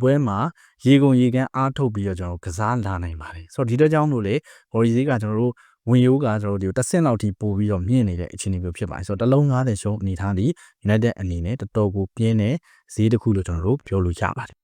ပွဲမှာရေကုန်ရေကန်းအားထုတ်ပြီးတော့ကျွန်တော်တို့ကစားလာနိုင်ပါတယ်ဆိုတော့ဒီတော့ကြောင့်လို့လေဘော်ရီဈေးကကျွန်တော်တို့ဝင်ရိုးကကျွန်တော်တို့ဒီတစ်ဆင့်လောက်ထိပို့ပြီးတော့မြင့်နေတဲ့အခြေအနေမျိုးဖြစ်ပါတယ်ဆိုတော့တစ်လုံး90ရှုံးအနေထားဒီ United အနေနဲ့တော်တော်ကိုပြင်းတဲ့ဈေးတစ်ခုလို့ကျွန်တော်တို့ပြောလို့ရပါတယ်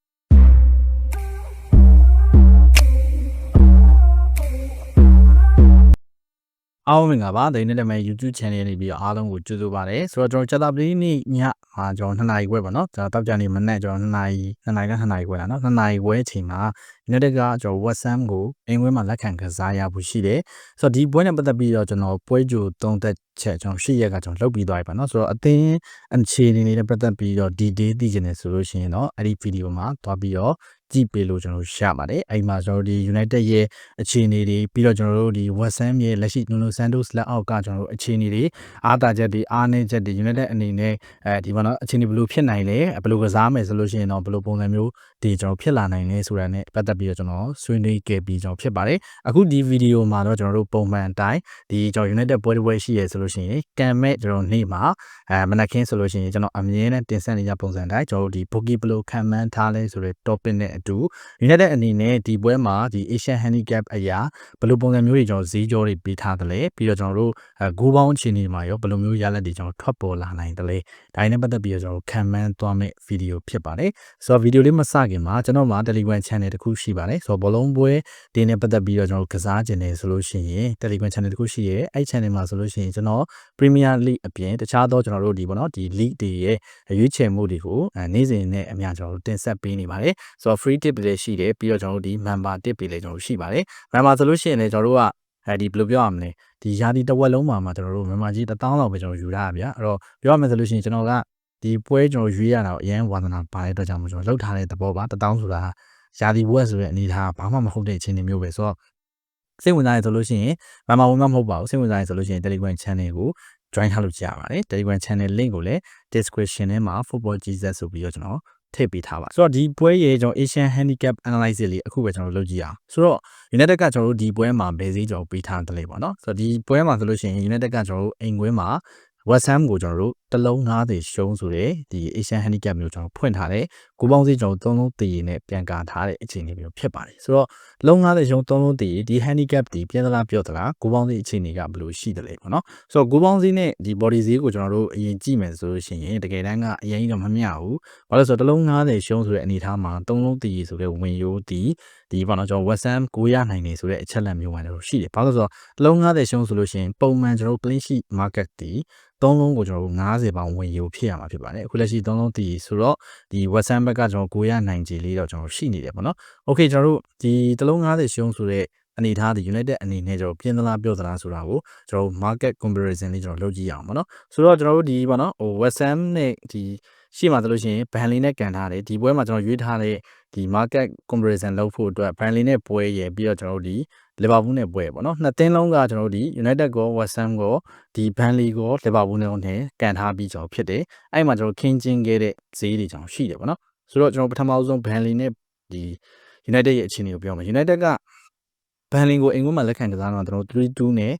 အားလုံးမင်္ဂလာပါဒိနေလက်မဲ့ YouTube channel နေပြီးတော့အားလုံးကိုကြိုဆိုပါရစေဆိုတော့ကျွန်တော်ချက်တာပလေးနေ့ညမှာကျွန်တော်2နာရီခွဲပေါ့နော်ကျွန်တော်တောက်ကြနေမနေ့ကျွန်တော်2နာရီ2နာရီက2နာရီခွဲလာနော်2နာရီခွဲအချိန်မှာ United ကကျွန်တော် WhatsApp ကိုအင်္ဂွဲမှာလက်ခံကစားရဖို့ရှိတယ်ဆိုတော့ဒီပွဲနဲ့ပတ်သက်ပြီးတော့ကျွန်တော်ပွဲကြိုသုံးသက်ချက်ကျွန်တော်ရှေ့ရက်ကကျွန်တော်လုပ်ပြီးသွားပြီပါနော်ဆိုတော့အသင်းအခြေအနေတွေနဲ့ပတ်သက်ပြီးတော့ detail သိချင်တယ်ဆိုလို့ရှိရင်တော့အဲ့ဒီ video မှာသွားပြီးတော့ ကြည့်ပေးလို့ကျွန်တော်ရပါတယ်အဲ့မှာကျွန်တော်ဒီ United ရဲ့အခြေအနေတွေပြီးတော့ကျွန်တော်တို့ဒီ West Ham ရဲ့လက်ရှိ Nuno Santos လက်အောက်ကကျွန်တော်တို့အခြေအနေတွေအားသာချက်တွေအားနည်းချက်တွေ United အနေနဲ့အဲဒီမှာနော်အခြေအနေဘယ်လိုဖြစ်နိုင်လဲဘယ်လိုကစားမယ်ဆိုလို့ရှိရင်တော့ဘယ်လိုပုံစံမျိုးဒီကျွန်တော်ဖြစ်လာနိုင်လဲဆိုတာနဲ့ပတ်သက်ပြီးတော့ကျွန်တော်ဆွေးနွေးခဲ့ပြီးကျွန်တော်ဖြစ်ပါတယ်အခုဒီဗီဒီယိုမှာတော့ကျွန်တော်တို့ပုံမှန်အတိုင်းဒီကျွန်တော် United ပွဲတစ်ပွဲရှိရဆိုလို့ရှိရင်ကံမဲ့ကျွန်တော်နေ့မှာအဲမနက်ခင်းဆိုလို့ရှိရင်ကျွန်တော်အမြဲတမ်းတင်ဆက်နေကြပုံစံတိုင်းကျွန်တော်တို့ဒီ Bookie ဘယ်လိုခံမှန်းထားလဲဆိုတဲ့ topic နဲ့အတူ United အနေနဲ့ဒီပွဲမှာဒီ Asian Handicap အရာဘယ်လိုပုံစံမျိုးတွေကျွန်တော်ဈေးကြောတွေပေးထားသလဲပြီးတော့ကျွန်တော်တို့အဲဂိုးပေါင်းအခြေအနေမှာရောဘယ်လိုမျိုးရလဒ်တွေကျွန်တော်ထွက်ပေါ်လာနိုင်သလဲဒါနဲ့ပတ်သက်ပြီးတော့ကျွန်တော်ခံမှန်းသွားမယ့်ဗီဒီယိုဖြစ်ပါတယ်ဆိုတော့ဗီဒီယိုလေးမစခင်မှာကျွန်တော်မှာ Telegram Channel တစ်ခုရှိပါတယ်ဆိုတော့ဘောလုံးပွဲဒီနဲ့ပတ်သက်ပြီးတော့ကျွန်တော်ကစားခြင်းနေဆိုလို့ရှိရင် Telegram Channel တစ်ခုရှိရဲအဲ့ channel မှာဆိုလို့ရှိရင်ကျွန်တော် Premier League အပြင်တခြားသောကျွန်တော်တို့ဒီပေါ့နော်ဒီ league တွေရဲ့ရွေးချယ်မှုတွေကိုအဲနေ့စဉ်နဲ့အများကျွန်တော်တို့တင်ဆက်ပေးနေပါတယ်ဆိုတော့ free tip တွေရှိတယ်ပြီးတော့ကျွန်တော်တို့ဒီ member tip တွေလည်းကျွန်တော်တို့ရှိပါတယ် member ဆိုလို့ရှိရင်လည်းကျွန်တော်တို့ကအဲဒီဘယ်လိုပြောရမလဲဒီယာဒီတစ်ဝက်လုံးမှာမှာကျွန်တော်တို့ member ကြီး1000လောက်ပဲကျွန်တော်ယူရတာဗျာအဲ့တော့ပြောရမယ်ဆိုလို့ရှိရင်ကျွန်တော်ကဒီပွဲကျွန်တော်ရွေးရတာကိုအရင်ဝါသနာပါတဲ့အတွက်ကြောင့်မို့ကျွန်တော်လောက်ထားတဲ့သဘောပါ1000ဆိုတာယာဒီဘွက်ဆိုတဲ့အနေထားဘာမှမဟုတ်တဲ့အခြေအနေမျိုးပဲဆိုတော့စိတ်ဝင်စားရဆိုလို့ရှိရင်မမဝင်မမဟုတ်ပါဘူးစိတ်ဝင်စားရဆိုလို့ရှိရင် Telegram channel ကို join ထားလို့ကြရပါတယ် Telegram channel link ကိုလည်း description ထဲမှာ football jesus ဆိုပြီးတော့ကျွန်တော် ထည့်ပေးထားပါဆိုတော့ဒီပွဲရဲ့ကျွန်တော် Asian Handicap Analysis လေးအခုပဲကျွန်တော်လုပ်ကြည့်အောင်ဆိုတော့ United ကကျွန်တော်တို့ဒီပွဲမှာဘယ်စည်းကျွန်တော်ပေးထားတယ်လေပေါ့နော်ဆိုတော့ဒီပွဲမှာဆိုလို့ရှိရင် United ကကျွန်တော်တို့အိမ်ကွင်းမှာ West Ham ကိုကျွန်တော်တို့တလုံး90ရှုံးဆိုတဲ့ဒီ Asian Handicap မျိုးကျွန်တော်ဖွင့်ထားတယ်ကိုပေါင်းစီကျွန်တော်သုံးလုံးတည်ရည်နဲ့ပြန်ကာထားတဲ့အခြေအနေမျိုးဖြစ်ပါတယ်ဆိုတော့လုံး90ရှုံးသုံးလုံးတည်ရည်ဒီ handicap ဒီပြန်သလားပြောသလားကိုပေါင်းစီအခြေအနေကဘယ်လိုရှိတယ်လဲပေါ့နော်ဆိုတော့ကိုပေါင်းစီနဲ့ဒီ body ဈေးကိုကျွန်တော်တို့အရင်ကြည့်မယ်ဆိုလို့ရှိရင်တကယ်တမ်းကအရင်ကြီးတော့မမျှဘူးဘာလို့ဆိုတော့တလုံး90ရှုံးဆိုတဲ့အနေအထားမှာသုံးလုံးတည်ရည်ဆိုတဲ့ဝင်ရိုးဒီ ဒီပေါ့နော်ကျွန်တော် West Ham ကိုရနိုင်နေဆိုတဲ့အချက်လက်မျိုးမှလည်းရှိတယ်ဘာလို့ဆိုတော့တလုံး90ရှုံးဆိုလို့ရှိရင်ပုံမှန်ကျွန်တော်တို့ clean sheet market ဒီသုံးလုံးကိုကျွန်တော်တို့90ပေါင်ဝင်ယူဖြစ်ရမှာဖြစ်ပါတယ်အခုလက်ရှိသုံးလုံးတည်ဆိုတော့ဒီ West Ham ဘက်ကကျွန်တော်ကိုရနိုင်ခြေလေးတော့ကျွန်တော်ရှိနေတယ်ပေါ့နော်။ Okay ကျွန်တော်တို့ဒီတလုံး90ရှုံးဆိုတဲ့အနေထားဒီ United အနေနဲ့ကျွန်တော်ပြင်းသလားပြောသလားဆိုတာကိုကျွန်တော် market comparison လေးကျွန်တော်လုပ်ကြည့်ရအောင်ပေါ့နော်။ဆိုတော့ကျွန်တော်တို့ဒီပေါ့နော်ဟို West Ham နဲ့ဒီ ရှေ့မှာဆိုလို့ရှိရင် Burnley နဲ့ကန်ထားတယ်ဒီပွဲမှာကျွန်တော်ရွေးထားတဲ့ဒီ market comparison လုပ်ဖို့အတွက် Burnley နဲ့ပွဲရယ်ပြီးတော့ကျွန်တော်တို့ဒီ Liverpool နဲ့ပွဲပေါ့နော်နှစ်သင်းလုံးကကျွန်တော်တို့ဒီ United ကော West Ham ကောဒီ Burnley ကော Liverpool နဲ့ကန်ထားပြီးကျွန်တော်ဖြစ်တယ်အဲ့မှာကျွန်တော်ခင်းချင်းခဲ့တဲ့ဈေးတွေကျွန်တော်ရှိတယ်ပေါ့နော်ဆိုတော့ကျွန်တော်ပထမဆုံး Burnley နဲ့ဒီ United ရဲ့အခြေအနေကိုပြောမယ် United ကဘန်လင်ကိုအိမ်ကွန်းမှာလက်ခံကစားတော့ကျွန်တော်3-2နဲ့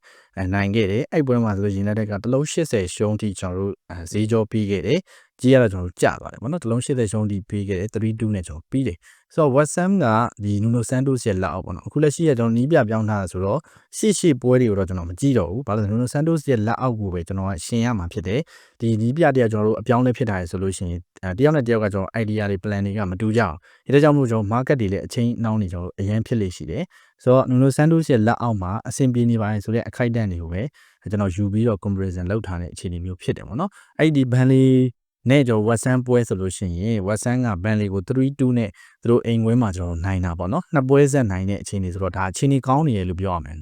နိုင်ခဲ့တယ်အဲ့ပွဲမှာဆိုလို့ United ကတလုံး80ရှုံးထိကျွန်တော်တို့ဈေးကြောပြီးခဲ့တယ် ကြီးရတော့ကျွန်တော်တို့ကြာသွားတယ်ဗောနော်တလုံး80ရှုံးထိပြီးခဲ့တယ်3-2နဲ့ကျွန်တော်ပြီးတယ်ဆိုတော့ West Ham ကဒီ Nuno Santos ရဲ့လက်အောက်ပေါ့နော်အခုလက်ရှိကကျွန်တော်နီးပြပြောင်းထားတာဆိုတော့ရှေ့ရှေ့ပွဲတွေကိုတော့ကျွန်တော်မကြည့်တော့ဘူးဘာလို့လဲ Nuno Santos ရဲ့လက်အောက်ကိုပဲကျွန်တော်ကရှင်းရမှာဖြစ်တယ်ဒီနီးပြတရားကျွန်တော်တို့အပြောင်းလဲဖြစ်တာရဆိုလို့ရှိရင်တယောက်နဲ့တယောက်ကကျွန်တော် idea တွေ plan တွေကမတူကြအောင်ဒါကြောင့်မို့ကျွန်တော် market တွေလည်းအချိန်နှောင်းနေကျွန်တော်အရင်ဖြစ်လေရှိတယ်ဆိုတော့ Nuno Santos ရဲ့လက်အောက်မှာအဆင်ပြေနေပါတယ်ဆိုတဲ့အခိုက်အတန့်တွေကိုပဲကျွန်တော်ယူပြီးတော့ comparison လုပ်ထားတဲ့အခြေအနေမျိုးဖြစ်တယ်ပေါ့နော်အဲ့ဒီ Burnley နဲ့ကျွန်တော် Western ပွဲဆိုလို့ရှိရင် Western က Burnley ကို3-2နဲ့သူတို့အိမ်ကွင်းမှာကျွန်တော်နိုင်တာပေါ့နော်နှစ်ပွဲဆက်နိုင်တဲ့အခြေအနေဆိုတော့ဒါအခြေအနေကောင်းနေရလို့ပြောရမယ်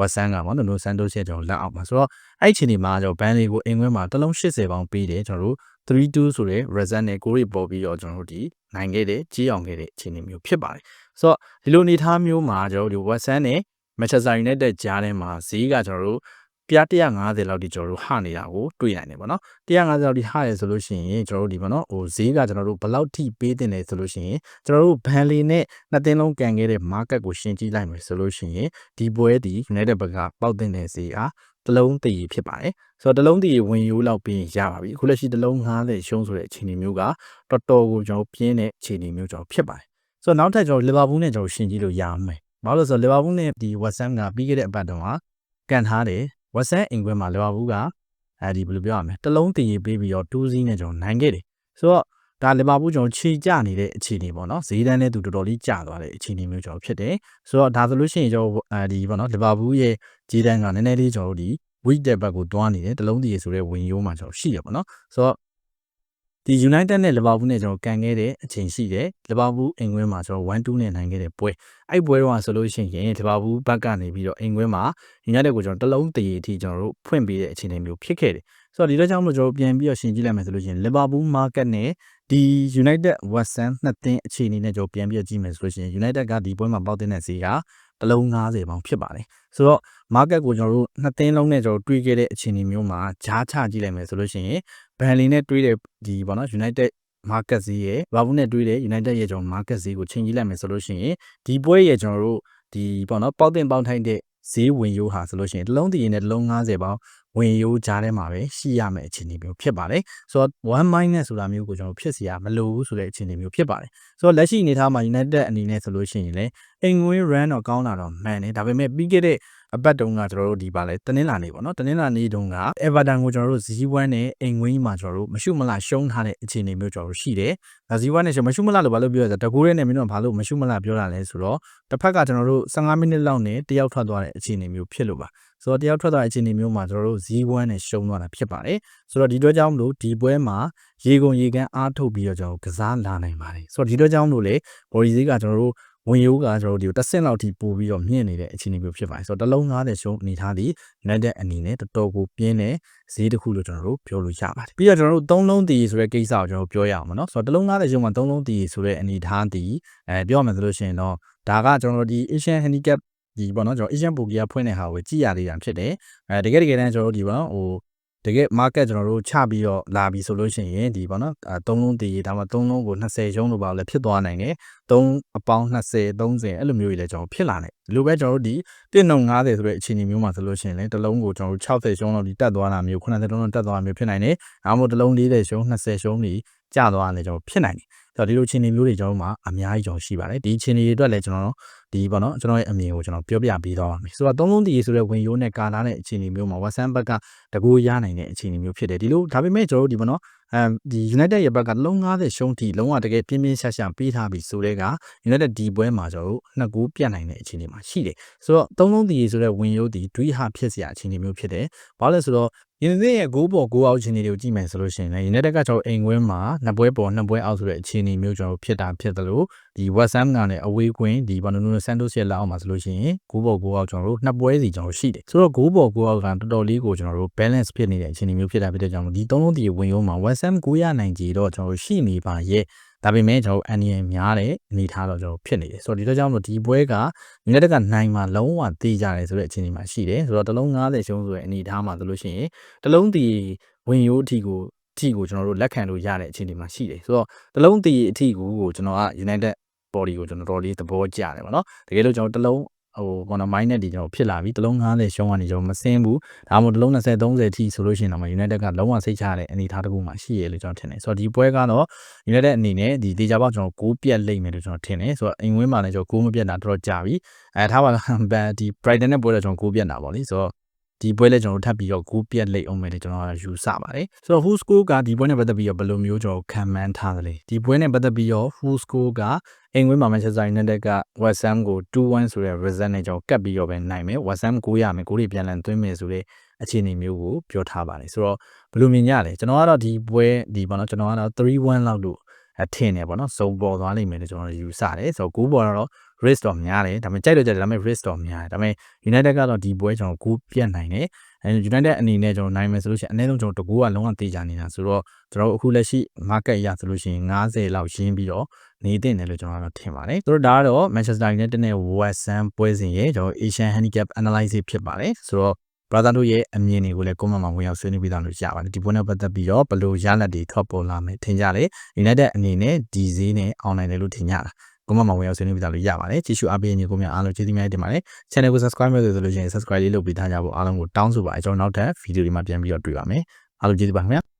Western ကပေါ့နော် Nuno Santos ရဲ့ကျွန်တော်လက်အောက်မှာဆိုတော့အဲ့အခြေအနေမှာကျွန်တော် Burnley ကိုအိမ်ကွင်းမှာတစ်လုံး80ပေါင်ပေးတယ်ကျွန်တော်တို့3-2ဆိုတဲ့ result နဲ့ကိုရီပေါ်ပြီးတော့ကျွန်တော်တို့ဒီနိုင်ခဲ့တဲ့ကြီးအောင်ခဲ့တဲ့အခြေအနေမျိုးဖြစ်ပါတယ်ဆိုတော့ဒီလိုအနေထားမျိုးမှာကျွန်တော်တို့ Western နဲ့ Manchester United ကြားထဲမှာဈေးကကျွန်တော်တို့ ပြ150လောက်ဒီကျွန်တော်တို့ဟနေတာကိုတွေ့နိုင်တယ်ပေါ့နော်150လောက်ဒီဟရဲဆိုလို့ရှိရင်ကျွန်တော်တို့ဒီပေါ့နော်ဟိုဈေးကကျွန်တော်တို့ဘယ်လောက်ထိပေးတင်တယ်ဆိုလို့ရှိရင်ကျွန်တော်တို့ဘန်လီနဲ့နှစ်သင်းလုံးကန်ခဲ့တဲ့ market ကိုရှင်းကြည့်လိုက်မယ်ဆိုလို့ရှိရင်ဒီပွဲဒီ United ဘက်ကပေါက်တင်တဲ့ဈေးအားတစ်လုံးတည်ဖြစ်ပါတယ်ဆိုတော့တစ်လုံးတည်ဝင်ရိုးလောက်ပြီးရင်ရပါပြီအခုလက်ရှိတစ်လုံး90ရှုံးဆိုတဲ့အခြေအနေမျိုးကတော်တော်ကိုကျွန်တော်ပြင်းတဲ့အခြေအနေမျိုးကျွန်တော်ဖြစ်ပါတယ်ဆိုတော့နောက်ထပ်ကျွန်တော်လီဗာပူးနဲ့ကျွန်တော်ရှင်ကြည့်လို့ရအောင်မယ်ဘာလို့လဲဆိုတော့လီဗာပူးနဲ့ဒီဝက်ဆမ်ကပြီးခဲ့တဲ့အပတ်တုန်းကကန်ထားတယ် ဝက်ဆမ်အင်ကွဲမှာလီဗာပူးကအဲဒီဘယ်လိုပြောရမလဲတစ်လုံးတည်ပေးပြီးတော့2စီးနဲ့ကျွန်တော်နိုင်ခဲ့တယ်ဆိုတော့ဒါလီဗာပူးကျွန်တော်ခြေကျနေတဲ့အခြေအနေပေါ့နော်ဈေးတန်းနဲ့သူတော်တော်လေးကျသွားတဲ့အခြေအနေမျိုးကျွန်တော်ဖြစ်တယ်ဆိုတော့ဒါဆိုလို့ရှိရင်ကျွန်တော်အဲဒီပေါ့နော်လီဗာပူးရဲ့ဈေးတန်းကနည်းနည်းလေးကျွန်တော်တို့ဒီ week တဲ့ဘက်ကိုတွားနေတယ်တလုံးတည်ဆိုတဲ့ဝင်ရိုးမှာကျွန်တော်ရှိရပေါ့နော်ဆိုတော့ ဒီ United နဲ့ Liverpool နဲ့ကျွန်တော်ကန်ခဲ့တဲ့အချိန်ရှိတယ် Liverpool အင်ကွင်းမှာကျွန်တော်1-2နဲ့နိုင်ခဲ့တဲ့ပွဲအဲ့ပွဲတော့ဆိုလို့ရှိရင် Liverpool ဘက်ကနေပြီးတော့အင်ကွင်းမှာ United ကိုကျွန်တော်တလုံးတည်အထိကျွန်တော်တို့ဖွင့်ပေးတဲ့အခြေအနေမျိုးဖြစ်ခဲ့တယ်ဆိုတော့ဒီတော့ကြောင့်မလို့ကျွန်တော်ပြန်ပြီးတော့ရှင်းကြည့်လိုက်မယ်ဆိုလို့ရှိရင် Liverpool market နဲ့ဒီ United West Ham နှစ်သင်းအခြေအနေနဲ့ကျွန်တော်ပြန်ပြီးတော့ကြည့်မယ်ဆိုလို့ရှိရင် United ကဒီပွဲမှာပေါက်တဲ့ဈေးက တလုံး90ပေါင်ဖြစ်ပါတယ်ဆိုတော့ market ကိုကျွန်တော်တို့နှစ်သင်းလုံးနဲ့ကျွန်တော်တွေးခဲ့တဲ့အခြေအနေမျိုးမှာဂျားချကြည့်လိုက်မယ်ဆိုလို့ရှိရင်ဘန်လီနဲ့တွေးတဲ့ဒီပေါ့နော် United market ဈေးရဲ့ဘာဘူးနဲ့တွေးတဲ့ United ရဲ့ကျွန်တော် market ဈေးကိုချိန်ကြည့်လိုက်မယ်ဆိုလို့ရှိရင်ဒီပွဲရဲ့ကျွန်တော်တို့ဒီပေါ့နော်ပေါက်တင်ပေါက်ထိုက်တဲ့ဈေးဝင်ရိုးဟာဆိုလို့ရှိရင်တစ်လုံးတည်ရင်တစ်လုံး90ပေါင် ဝင်ရိုးကြားထဲမှာပဲရှိရမယ့်အခြေအနေမျိုးဖြစ်ပါတယ်ဆိုတော့1 minus ဆိုတာမျိုးကိုကျွန်တော်ဖြစ်စီရမလို့ဘူးဆိုတဲ့အခြေအနေမျိုးဖြစ်ပါတယ်ဆိုတော့လက်ရှိအနေထားမှာ United အနေနဲ့ဆိုလို့ရှိရင်လည်းအင်ငွေ run တော့ကောင်းလာတော့မှန်တယ်ဒါပေမဲ့ပြီးခဲ့တဲ့ အပတ်တုန်းကကျွန်တော်တို့ဒီပါလဲတနင်္လာနေ့ပေါ့နော်တနင်္လာနေ့တုန်းက Everton ကိုကျွန်တော်တို့0-1နဲ့အင်ငွေမှာကျွန်တော်တို့မရှုမလရှုံးထားတဲ့အခြေအနေမျိုးကျွန်တော်တို့ရှိတယ်ဒါ0-1နဲ့ရှုံးမရှုမလလို့ဘာလို့ပြောရလဲတကူရဲနဲ့မင်းတို့ဘာလို့မရှုမလပြောတာလဲဆိုတော့တစ်ဖက်ကကျွန်တော်တို့15မိနစ်လောက်နဲ့တယောက်ထွက်သွားတဲ့အခြေအနေမျိုးဖြစ်လို့ပါဆိုတော့တယောက်ထွက်သွားတဲ့အခြေအနေမျိုးမှာကျွန်တော်တို့0-1နဲ့ရှုံးသွားတာဖြစ်ပါတယ်ဆိုတော့ဒီတော့ကြောင့်မလို့ဒီပွဲမှာရေကုန်ရေကန်းအားထုတ်ပြီးတော့ကျွန်တော်ကစားလာနိုင်ပါတယ်ဆိုတော့ဒီတော့ကြောင့်မလို့လေဘော်ဒီဈေးကကျွန်တော်တို့ ဝင်ရိုးကကျွန်တော်တို့ဒီတစ်ဆင့်လောက်ထိပို့ပြီးတော့မြင့်နေတဲ့အခြေအနေမျိုးဖြစ်ပါတယ်ဆိုတော့တလုံး90ရှုံးအနေထားသည် net တဲ့အနေနဲ့တော်တော်ကိုပြင်းတဲ့ဈေးတစ်ခုလို့ကျွန်တော်တို့ပြောလို့ရပါတယ်ပြီးတော့ကျွန်တော်တို့သုံးလုံးတည်ဆိုတဲ့ကိစ္စကိုကျွန်တော်ပြောရအောင်နော်ဆိုတော့တလုံး90ရှုံးမှာသုံးလုံးတည်ဆိုတဲ့အနေထားသည်အဲပြောရမယ်ဆိုလို့ရှိရင်တော့ဒါကကျွန်တော်တို့ဒီ Asian Handicap ဒီပေါ့နော်ကျွန်တော် Asian Poker ဖွင့်တဲ့ဟာကိုကြည့်ရသေးတာဖြစ်တယ်အဲတကယ်တကယ်တမ်းကျွန်တော်တို့ဒီပေါ့နော်ဟိုတကယ် market ကျွန်တော်တို့ချပြီးတော့လာပြီဆိုလို့ရှိရင်ဒီပေါ့နော်အဲ3လုံးတည်ဒါမှ3လုံးကို20ရုံးလို့ပါလည်းဖြစ်သွားနိုင်တယ်3အပေါင်း20 30အဲ့လိုမျိုးကြီးလည်းကျွန်တော်ဖြစ်လာနိုင်ဒီလိုပဲကျွန်တော်တို့ဒီ1နှုံ90ဆိုတဲ့အခြေအနေမျိုးမှာဆိုလို့ရှိရင်လည်းတစ်လုံးကိုကျွန်တော်တို့60ရှုံးလောက်ဒီတက်သွားတာမျိုး90လုံးလောက်တက်သွားတာမျိုးဖြစ်နိုင်တယ်ဒါမှမဟုတ်တစ်လုံး40ရှုံး20ရှုံးတွေကျသွားတယ်ကျွန်တော်ဖြစ်နိုင်တယ်ဆိုတော့ဒီလိုအခြေအနေမျိုးတွေကျွန်တော်တို့မှာအများကြီးကျွန်တော်ရှိပါတယ်ဒီအခြေအနေတွေအတွက်လည်းကျွန်တော်တို့ဒီပေါ့နော်ကျွန်တော်ရဲ့အမြင်ကိုကျွန်တော်ပြောပြပေးသွားပါမယ်ဆိုတော့သုံးလုံးတည်ဆိုတဲ့ဝင်ရိုးနဲ့ကာလာတဲ့အခြေအနေမျိုးမှာ WhatsApp ဘက်ကတကူရနိုင်တဲ့အခြေအနေမျိုးဖြစ်တယ်ဒီလိုဒါပေမဲ့ကျွန်တော်တို့ဒီပေါ့နော်အဲဒီ United ရဲ့ဘက်ကလုံး90ရှုံးထိလုံးဝတကယ်ပြင်းပြင်းရှက်ရှက်ပေးထားပြီးဆိုတဲ့က United ဒီပွဲမှာကျွန်တော်တို့နှစ်ကူပြတ်နိုင်တဲ့အခြေအနေမှာရှိတယ်ဆိုတော့သုံးလုံးတည်ဆိုတဲ့ဝင်ရိုးဒီဒွိဟာဖြစ်စရာအခြေအနေမျိုးဖြစ်တယ်ဘာလို့လဲဆိုတော့ United ရဲ့ဂိုးပေါ်ဂိုးအောက်အခြေအနေတွေကိုကြည့်မယ်ဆိုလို့ရှိရင်လည်း United ကကျွန်တော်အိမ်ကွင်းမှာနှစ်ပွဲပေါ်နှစ်ပွဲအောက်ဆိုတဲ့အခြေအနေမျိုးကျွန်တော်ဖြစ်တာဖြစ်တယ်လို့ဒီ West Ham ကလည်းအဝေးကွင်းဒီ Bernardo Santos ရဲ့လက်အောက်မှာဆိုလို့ရှိရင်ဂိုးပေါ်ဂိုးအောက်ကျွန်တော်တို့နှစ်ပွဲစီကျွန်တော်ရှိတယ်ဆိုတော့ဂိုးပေါ်ဂိုးအောက်ကတော်တော်လေးကိုကျွန်တော်တို့ balance ဖြစ်နေတဲ့အခြေအနေမျိုးဖြစ်တာဖြစ်တဲ့ကြောင့်ဒီသုံးလုံးဒီဝင်ရုံးမှာ West Ham ကိုရနိုင်ကြတော့ကျွန်တော်တို့ရှိနေပါရဲ့ ဒါပေမဲ့ကျွန်တော် NN များတဲ့အနေထားတော့ကျွန်တော်ဖြစ်နေတယ်ဆိုတော့ဒီတော့ကြောင့်မလို့ဒီပွဲက United ကနိုင်မှာလုံးဝတေးကြတယ်ဆိုတဲ့အခြေအနေမှာရှိတယ်ဆိုတော့တလုံး90ရှုံးဆိုတဲ့အနေထားမှာဆိုလို့ရှိရင်တလုံးဒီဝင်ရိုးအထိကိုအထိကိုကျွန်တော်တို့လက်ခံလို့ရတဲ့အခြေအနေမှာရှိတယ်ဆိုတော့တလုံးတည်အထိကိုကျွန်တော်က United body ကိုကျွန်တော်တော်လေးသဘောကျတယ်ဗောနော်တကယ်လို့ကျွန်တော်တလုံး ဟိုဘောနော် minus တွေကျွန်တော်ဖြစ်လာပြီတလုံး90ရှုံးကနေကျွန်တော်မစင်းဘူးဒါမှမဟုတ်တလုံး20 30ထိဆိုလို့ရှိရင်တော့ United ကလုံးဝစိတ်ချတဲ့အနေအထားတစ်ခုမှရှိရလို့ကျွန်တော်ထင်တယ်ဆိုတော့ဒီပွဲကတော့ United အနေနဲ့ဒီတေချာပေါက်ကျွန်တော်6ပြက်လိမ့်မယ်လို့ကျွန်တော်ထင်တယ်ဆိုတော့အိမ်ဝင်းမှာလည်းကျွန်တော်6မပြက်တာတော်တော်ကြာပြီအဲထားပါတော့ဒီ Brighton နဲ့ပွဲတော့ကျွန်တော်6ပြက်တာပေါ့လေဆိုတော့ ဒီပွဲလဲကျွန်တော်ထပ်ပြီးတော့ဂိုးပြက်လိမ့်အောင်မယ်လေကျွန်တော်ယူဆပါတယ်ဆိုတော့ who score ကဒီပွဲနဲ့ပတ်သက်ပြီးတော့ဘယ်လိုမျိုးကျွန်တော်ခံမှန်းထားသလဲဒီပွဲနဲ့ပတ်သက်ပြီးတော့ who score ကအင်္ဂွင်းမှာ Manchester United က West Ham ကို2-1ဆိုတဲ့ result နဲ့ကျွန်တော်ကပ်ပြီးတော့ပဲနိုင်မယ် West Ham ကိုရမယ်ကိုတွေပြန်လည်သွင်းမယ်ဆိုတဲ့အခြေအနေမျိုးကိုပြောထားပါတယ်ဆိုတော့ဘယ်လိုမြင်ကြလဲကျွန်တော်ကတော့ဒီပွဲဒီပေါ့နော်ကျွန်တော်ကတော့3-1လောက်လို့အထင်နေပေါ့နော်စုံပေါ်သွားလိမ့်မယ်လို့ကျွန်တော်ယူဆတယ်ဆိုတော့ဂိုးပေါ်တော့ risk တော့များတယ်ဒါပေမဲ့ကြိုက်လို့ကြိုက်တယ်ဒါပေမဲ့ risk တော့များတယ်ဒါပေမဲ့ United ကတော့ဒီပွဲကျွန်တော်ဂိုးပြတ်နိုင်တယ်အဲ United အနေနဲ့ကျွန်တော်နိုင်မယ်ဆိုလို့ရှိရင်အနည်းဆုံးကျွန်တော်တကူကလုံးဝတေးကြနေတာဆိုတော့ကျွန်တော်အခုလက်ရှိ market ရဆိုလို့ရှိရင်90လောက်ရင်းပြီးတော့နေတဲ့တယ်လို့ကျွန်တော်ကတော့ထင်ပါတယ်ဆိုတော့ဒါကတော့ Manchester United နဲ့ West Ham ပွဲစဉ်ရဲ့ကျွန်တော် Asian Handicap Analysis ဖြစ်ပါတယ်ဆိုတော့ brother တို့ရဲ့အမြင်တွေကိုလည်း comment မှာဝင်ရောက်ဆွေးနွေးပေးသားလို့ရပါတယ်ဒီပွဲနဲ့ပတ်သက်ပြီးတော့ဘယ်လိုရလဒ်တွေထွက်ပေါ်လာမယ်ထင်ကြလဲ United အနေနဲ့ဒီဈေးနဲ့ online တယ်လို့ထင်ကြတာ comment မှာဝင်ရောက်ဆွေးနွေးပြသလို့ရပါတယ်ကြည့်ရှုအားပေးနေကိုများအားလုံးကျေးဇူးများတင်ပါတယ် channel ကို subscribe လုပ်ဆိုလို့ရှိရင် subscribe လေးလုပ်ပေးထားကြဖို့အားလုံးကိုတောင်းဆိုပါတယ်ကျွန်တော်နောက်ထပ်ဗီဒီယိုဒီမှာပြန်ပြီးတော့တွေ့ပါမယ်အားလုံးကျေးဇူးပါခင်ဗျာ